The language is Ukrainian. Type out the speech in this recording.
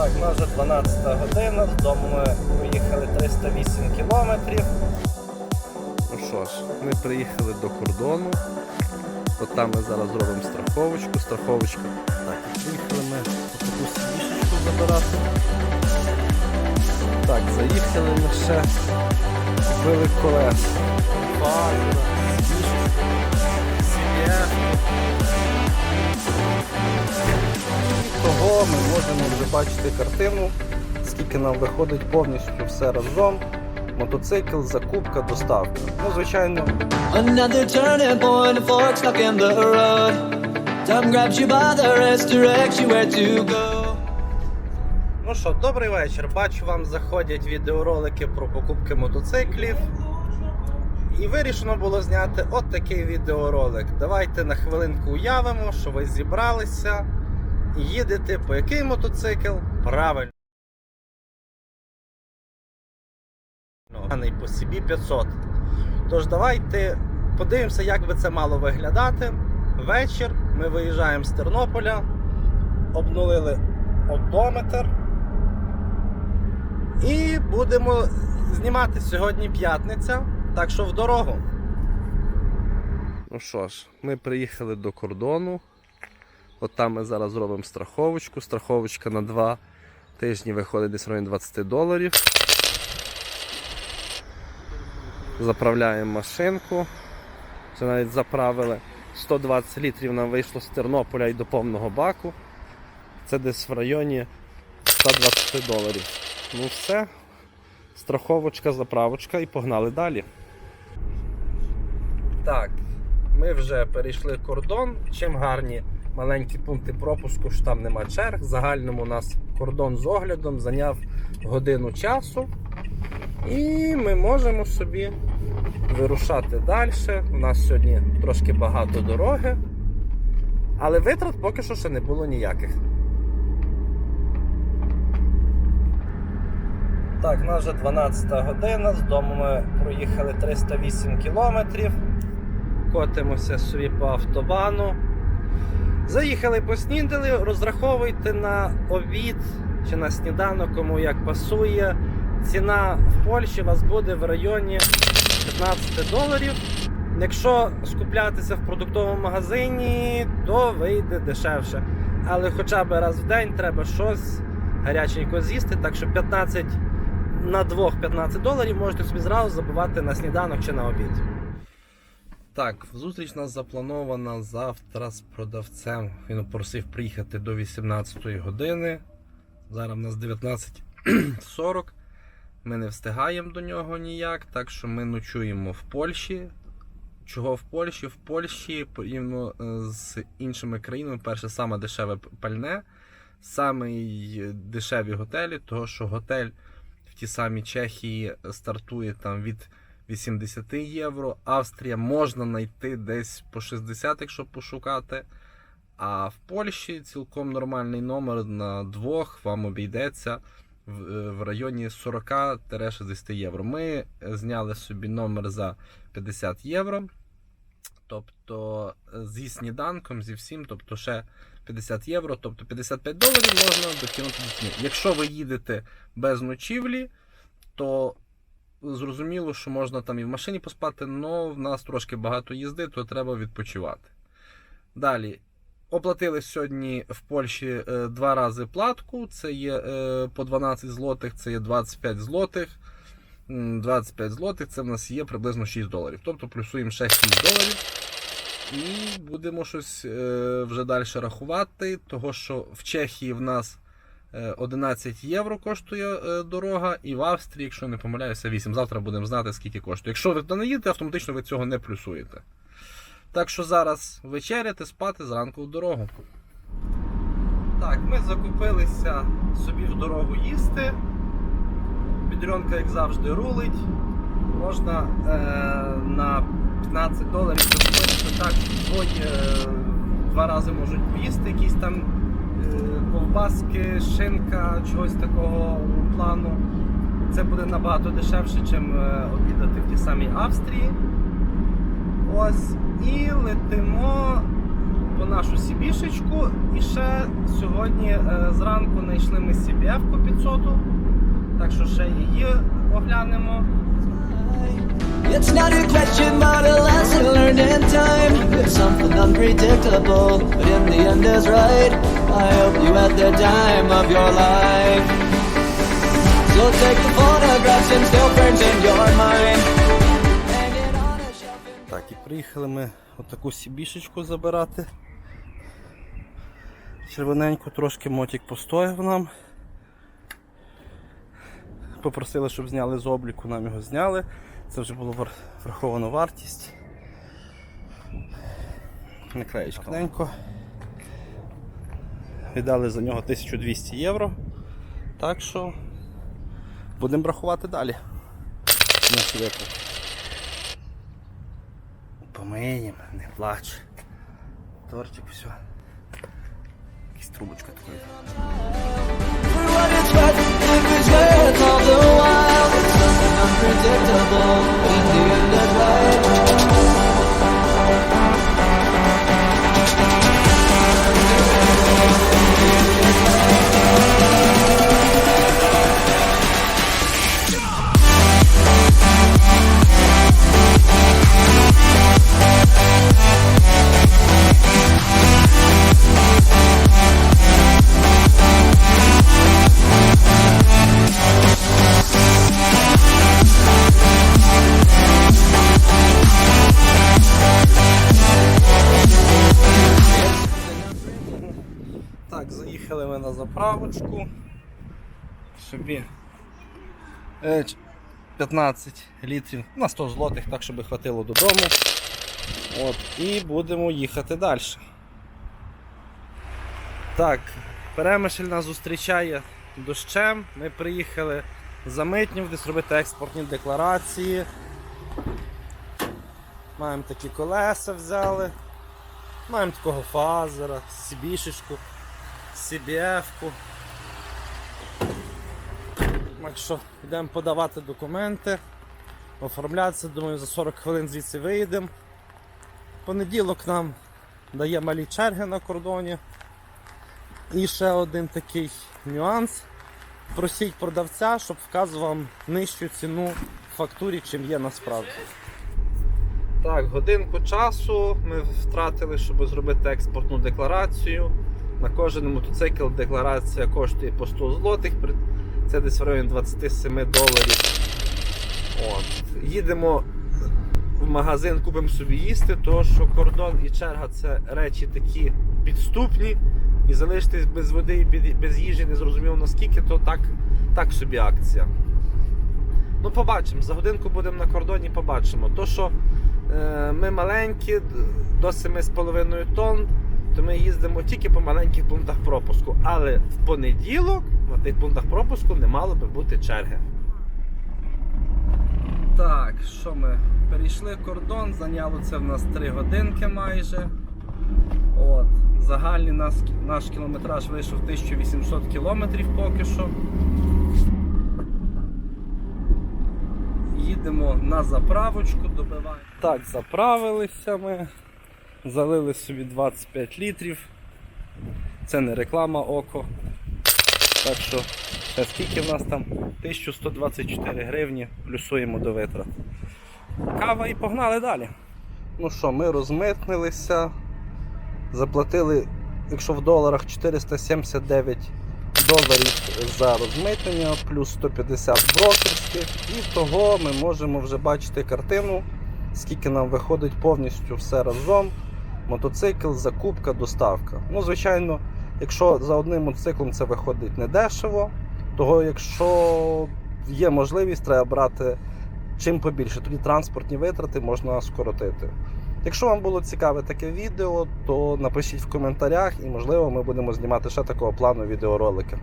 Так, у нас вже 12 година, з дому ми проїхали 308 кілометрів. Ну що ж, ми приїхали до кордону. От там ми зараз зробимо страховочку. Страховочка. Так, приїхали ми таку сідішечку забирати. Так, заїхали ми ще, купили колеса. Сідішечку, CBF. Того ми можемо вже бачити картину, скільки нам виходить повністю все разом. Мотоцикл, закупка, доставка. Ну, звичайно, Another turning point, a fork stuck in the road. Time grabs you by the wrist, directs you where to go. Ну що, добрий вечір. Бачу, вам заходять відеоролики про покупки мотоциклів. І вирішено було зняти от такий відеоролик. Давайте на хвилинку уявимо, що ви зібралися їдете по який мотоцикл? Правильно. По собі 500. Тож давайте подивимося, як би це мало виглядати. Вечір ми виїжджаємо з Тернополя, обнулили одометр. І будемо знімати сьогодні п'ятниця, так що в дорогу. Ну що ж, ми приїхали до кордону. От там ми зараз зробимо страховочку. Страховочка на 2 тижні виходить десь районі 20 доларів. Заправляємо машинку. Це навіть заправили 120 літрів нам вийшло з Тернополя і до повного баку. Це десь в районі 120 доларів. Ну все, страховочка, заправочка і погнали далі. Так, ми вже перейшли кордон. Чим гарні маленькі пункти пропуску, що там нема черг. В загальному у нас кордон з оглядом зайняв годину часу. І ми можемо собі вирушати далі. У нас сьогодні трошки багато дороги. Але витрат поки що ще не було ніяких. Так, у нас вже 12 година, з дому ми проїхали 308 кілометрів. Котимося собі по автобану. Заїхали, поснідали, розраховуйте на обід чи на сніданок, кому як пасує. Ціна в Польщі у вас буде в районі 15 доларів. Якщо скуплятися в продуктовому магазині, то вийде дешевше. Але хоча б раз в день треба щось гаряченько з'їсти, так що 15 на двох 15 доларів можете собі зразу забивати на сніданок чи на обід. Так, зустріч нас запланована завтра з продавцем. Він просив приїхати до 18 години. Зараз у нас 19.40. Ми не встигаємо до нього ніяк, так що ми ночуємо в Польщі. Чого в Польщі? В Польщі порівняно е, з іншими країнами, перше, саме дешеве пальне, саме дешеві готелі, того що готель в тій самій Чехії стартує там від 80 євро. Австрія можна знайти десь по 60, якщо пошукати. А в Польщі цілком нормальний номер на двох вам обійдеться в, е, районі 40-60 євро. Ми зняли собі номер за 50 євро. Тобто е, зі сніданком, зі всім, тобто ще 50 євро, тобто 55 доларів можна докинути до ціни. Якщо ви їдете без ночівлі, то зрозуміло, що можна там і в машині поспати, але в нас трошки багато їзди, то треба відпочивати. Далі. Оплатили сьогодні в Польщі е, два рази платку. Це є е, по 12 злотих, це є 25 злотих. 25 злотих це в нас є приблизно 6 доларів. Тобто плюсуємо ще 6 доларів. І будемо щось е, вже далі рахувати, того що в Чехії в нас 11 євро коштує е, дорога, і в Австрії, якщо не помиляюся, 8. Завтра будемо знати, скільки коштує. Якщо ви туди не їдете, автоматично ви цього не плюсуєте. Так що зараз вечеряти, спати зранку в дорогу. Так, ми закупилися собі в дорогу їсти. Підрьонка, як завжди, рулить. Можна е, на 15 доларів закупитися так, двоє е, два рази можуть поїсти якісь там е, ковбаски, шинка, чогось такого плану. Це буде набагато дешевше, ніж обідати в тій самій Австрії. Ось. І летимо по нашу сібішечку. І ще сьогодні е, зранку знайшли ми CBF 500. Так що ще її оглянемо. It's not a question, learned in time. It's something unpredictable, but in the end is right. I hope you had the time of your life. So take the photographs and still frames in your mind. Так, і приїхали ми отаку сібішечку забирати. Червоненьку трошки мотик постояв нам. Попросили, щоб зняли з обліку, нам його зняли. Це вже було враховано вартість. Наклеєчка. Гарненько. Віддали за нього 1200 євро. Так що будемо рахувати далі. Помиємо, не плач. Тортик, все. Якась трубочка така. Заїхали ми на заправочку. Собі е, 15 літрів на 100 злотих, так щоб хватило додому. От, і будемо їхати далі. Так, Перемишль нас зустрічає дощем. Ми приїхали за митнів, десь робити експортні декларації. Маємо такі колеса взяли. Маємо такого фазера, сібішечку, CBF-ку. Так що йдемо подавати документи, оформлятися, думаю, за 40 хвилин звідси виїдемо. Понеділок нам дає малі черги на кордоні. І ще один такий нюанс. Просіть продавця, щоб вказував нижчу ціну фактурі, чим є насправді. Так, годинку часу ми втратили, щоб зробити експортну декларацію. На кожен мотоцикл декларація коштує по 100 злотих, це десь в районі 27 доларів. От. Їдемо в магазин, купимо собі їсти, тому що кордон і черга це речі такі підступні. І залишитись без води і без- їжі не зрозуміло наскільки, то так, так собі акція. Ну, побачимо. За годинку будемо на кордоні, побачимо. То, що е, ми маленькі, до 7,5 тонн, то ми їздимо тільки по маленьких пунктах пропуску. Але в понеділок на тих пунктах пропуску не мало би бути черги. Так, що ми? Перейшли кордон, зайняло це в нас 3 годинки майже. От. Загальний нас, наш кілометраж вийшов 1800 кілометрів поки що. Їдемо на заправочку, добиваємо. Так, заправилися ми, залили собі 25 літрів. Це не реклама око. Так що, ще скільки в нас там? 1124 гривні, плюсуємо до витрат. Кава і погнали далі. Ну що, ми розмитнилися, заплатили, якщо в доларах 479 доларів за розмитнення, плюс 150 брокерських. І того ми можемо вже бачити картину, скільки нам виходить повністю все разом. Мотоцикл, закупка, доставка. Ну, звичайно, якщо за одним мотоциклом це виходить недешево, того якщо є можливість, треба брати чим побільше, тоді транспортні витрати можна скоротити. Якщо вам було цікаве таке відео, то напишіть в коментарях і можливо ми будемо знімати ще такого плану відеоролики.